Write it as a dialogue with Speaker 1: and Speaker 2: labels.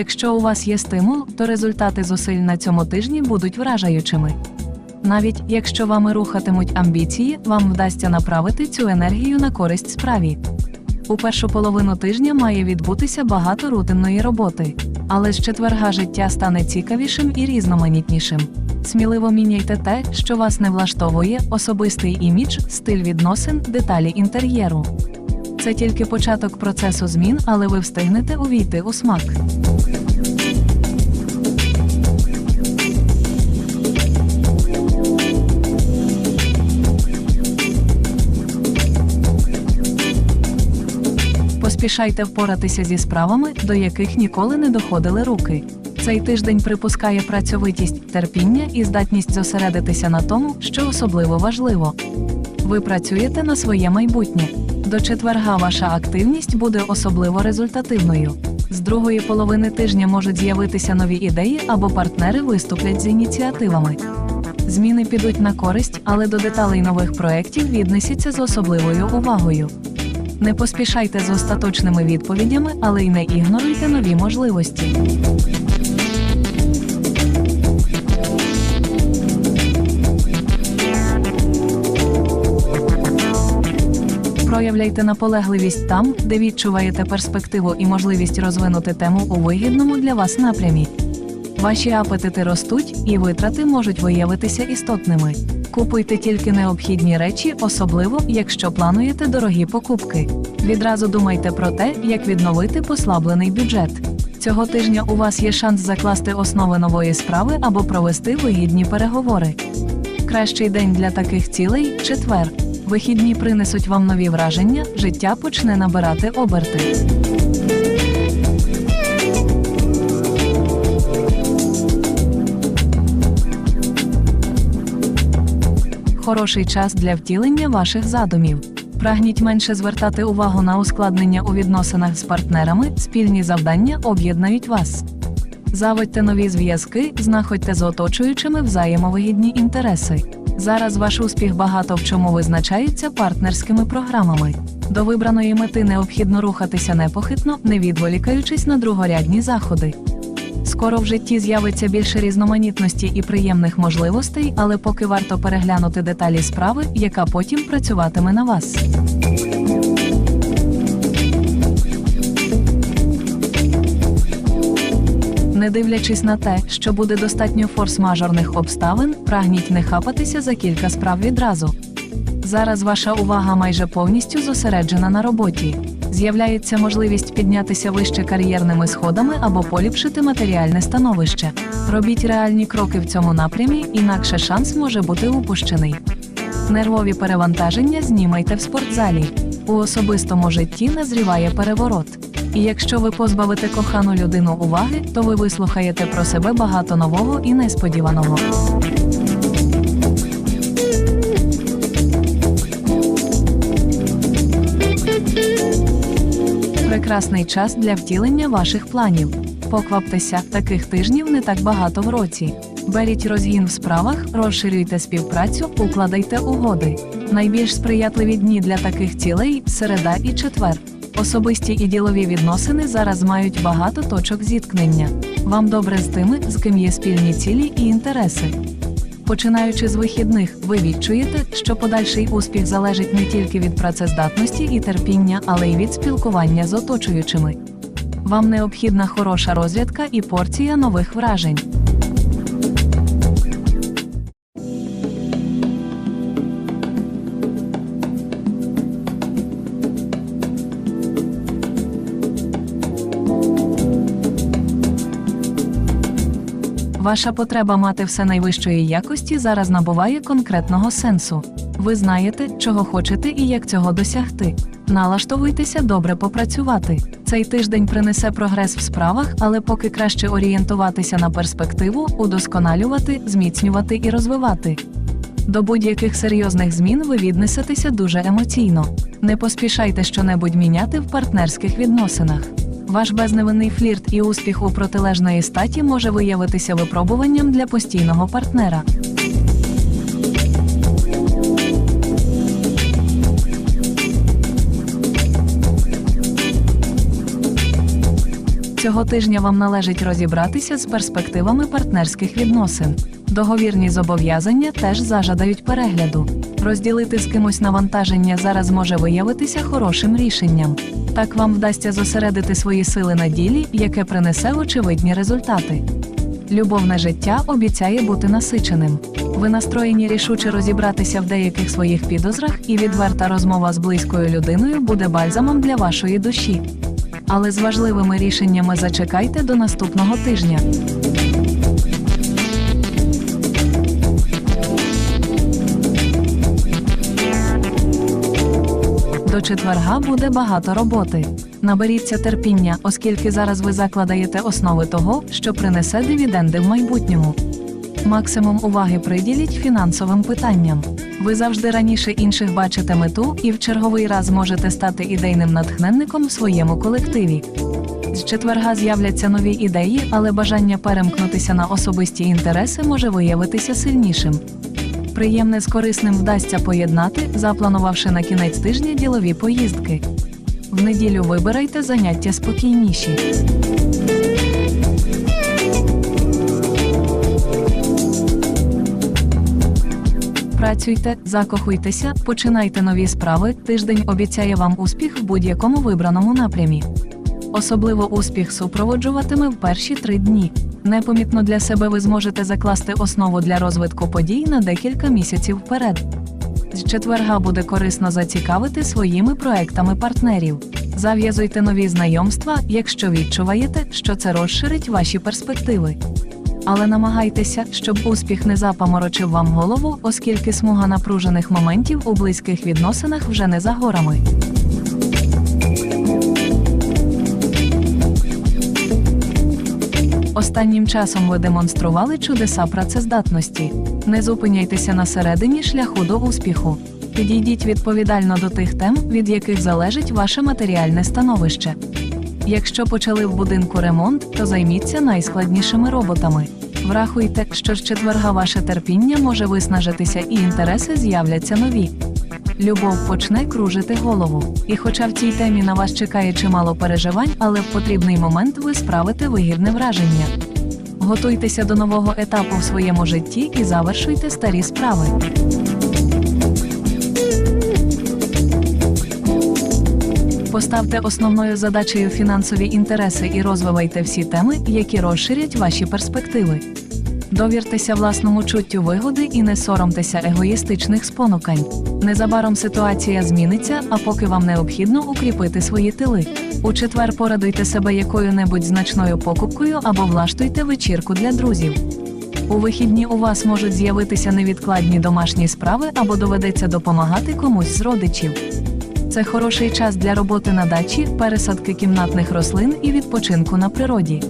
Speaker 1: Якщо у вас є стимул, то результати зусиль на цьому тижні будуть вражаючими. Навіть якщо вами рухатимуть амбіції, вам вдасться направити цю енергію на користь справі. У першу половину тижня має відбутися багато рутинної роботи, але з четверга життя стане цікавішим і різноманітнішим. Сміливо міняйте те, що вас не влаштовує, особистий імідж, стиль відносин, деталі інтер'єру. Це тільки початок процесу змін, але ви встигнете увійти у смак. Поспішайте впоратися зі справами, до яких ніколи не доходили руки. Цей тиждень припускає працьовитість, терпіння і здатність зосередитися на тому, що особливо важливо. Ви працюєте на своє майбутнє. До четверга ваша активність буде особливо результативною. З другої половини тижня можуть з'явитися нові ідеї або партнери виступлять з ініціативами. Зміни підуть на користь, але до деталей нових проєктів віднесіться з особливою увагою. Не поспішайте з остаточними відповідями, але й не ігноруйте нові можливості. Проявляйте наполегливість там, де відчуваєте перспективу і можливість розвинути тему у вигідному для вас напрямі. Ваші апетити ростуть, і витрати можуть виявитися істотними. Купуйте тільки необхідні речі, особливо якщо плануєте дорогі покупки. Відразу думайте про те, як відновити послаблений бюджет. Цього тижня у вас є шанс закласти основи нової справи або провести вигідні переговори. Кращий день для таких цілей четвер. Вихідні принесуть вам нові враження, життя почне набирати оберти. Хороший час для втілення ваших задумів. Прагніть менше звертати увагу на ускладнення у відносинах з партнерами, спільні завдання об'єднають вас. Заводьте нові зв'язки, знаходьте з оточуючими взаємовигідні інтереси. Зараз ваш успіх багато в чому визначається партнерськими програмами. До вибраної мети необхідно рухатися непохитно, не відволікаючись на другорядні заходи. Скоро в житті з'явиться більше різноманітності і приємних можливостей, але поки варто переглянути деталі справи, яка потім працюватиме на вас. Дивлячись на те, що буде достатньо форс-мажорних обставин, прагніть не хапатися за кілька справ відразу. Зараз ваша увага майже повністю зосереджена на роботі. З'являється можливість піднятися вище кар'єрними сходами або поліпшити матеріальне становище. Робіть реальні кроки в цьому напрямі, інакше шанс може бути упущений. Нервові перевантаження знімайте в спортзалі. У особистому житті назріває переворот. І якщо ви позбавите кохану людину уваги, то ви вислухаєте про себе багато нового і несподіваного. Прекрасний час для втілення ваших планів. Покваптеся, таких тижнів не так багато в році. Беріть розгін в справах, розширюйте співпрацю, укладайте угоди. Найбільш сприятливі дні для таких цілей середа і четвер. Особисті і ділові відносини зараз мають багато точок зіткнення. Вам добре з тими, з ким є спільні цілі і інтереси. Починаючи з вихідних, ви відчуєте, що подальший успіх залежить не тільки від працездатності і терпіння, але й від спілкування з оточуючими. Вам необхідна хороша розвідка і порція нових вражень. Ваша потреба мати все найвищої якості зараз набуває конкретного сенсу. Ви знаєте, чого хочете і як цього досягти. Налаштовуйтеся добре попрацювати. Цей тиждень принесе прогрес в справах, але поки краще орієнтуватися на перспективу, удосконалювати, зміцнювати і розвивати. До будь-яких серйозних змін ви віднесетеся дуже емоційно. Не поспішайте щонебудь міняти в партнерських відносинах. Ваш безневинний флірт і успіх у протилежної статі може виявитися випробуванням для постійного партнера. Цього тижня вам належить розібратися з перспективами партнерських відносин. Договірні зобов'язання теж зажадають перегляду. Розділити з кимось навантаження зараз може виявитися хорошим рішенням. Так вам вдасться зосередити свої сили на ділі, яке принесе очевидні результати. Любовне життя обіцяє бути насиченим. Ви настроєні рішуче розібратися в деяких своїх підозрах, і відверта розмова з близькою людиною буде бальзамом для вашої душі. Але з важливими рішеннями зачекайте до наступного тижня. Четверга буде багато роботи. Наберіться терпіння, оскільки зараз ви закладаєте основи того, що принесе дивіденди в майбутньому. Максимум уваги приділіть фінансовим питанням. Ви завжди раніше інших бачите мету і в черговий раз можете стати ідейним натхненником в своєму колективі. З четверга з'являться нові ідеї, але бажання перемкнутися на особисті інтереси може виявитися сильнішим. Приємне з корисним вдасться поєднати, запланувавши на кінець тижня ділові поїздки. В неділю вибирайте заняття спокійніші. Працюйте, закохуйтеся, починайте нові справи. Тиждень обіцяє вам успіх в будь-якому вибраному напрямі. Особливо успіх супроводжуватиме в перші три дні. Непомітно для себе ви зможете закласти основу для розвитку подій на декілька місяців вперед. З четверга буде корисно зацікавити своїми проектами партнерів. Зав'язуйте нові знайомства, якщо відчуваєте, що це розширить ваші перспективи. Але намагайтеся, щоб успіх не запаморочив вам голову, оскільки смуга напружених моментів у близьких відносинах вже не за горами. Останнім часом ви демонстрували чудеса працездатності. Не зупиняйтеся на середині шляху до успіху. Підійдіть відповідально до тих тем, від яких залежить ваше матеріальне становище. Якщо почали в будинку ремонт, то займіться найскладнішими роботами. Врахуйте, що з четверга ваше терпіння може виснажитися і інтереси з'являться нові. Любов почне кружити голову. І хоча в цій темі на вас чекає чимало переживань, але в потрібний момент ви справите вигідне враження. Готуйтеся до нового етапу в своєму житті і завершуйте старі справи. Поставте основною задачею фінансові інтереси і розвивайте всі теми, які розширять ваші перспективи. Довіртеся власному чуттю вигоди і не соромтеся егоїстичних спонукань. Незабаром ситуація зміниться, а поки вам необхідно укріпити свої тили. У четвер порадуйте себе якою-небудь значною покупкою або влаштуйте вечірку для друзів. У вихідні у вас можуть з'явитися невідкладні домашні справи або доведеться допомагати комусь з родичів. Це хороший час для роботи на дачі, пересадки кімнатних рослин і відпочинку на природі.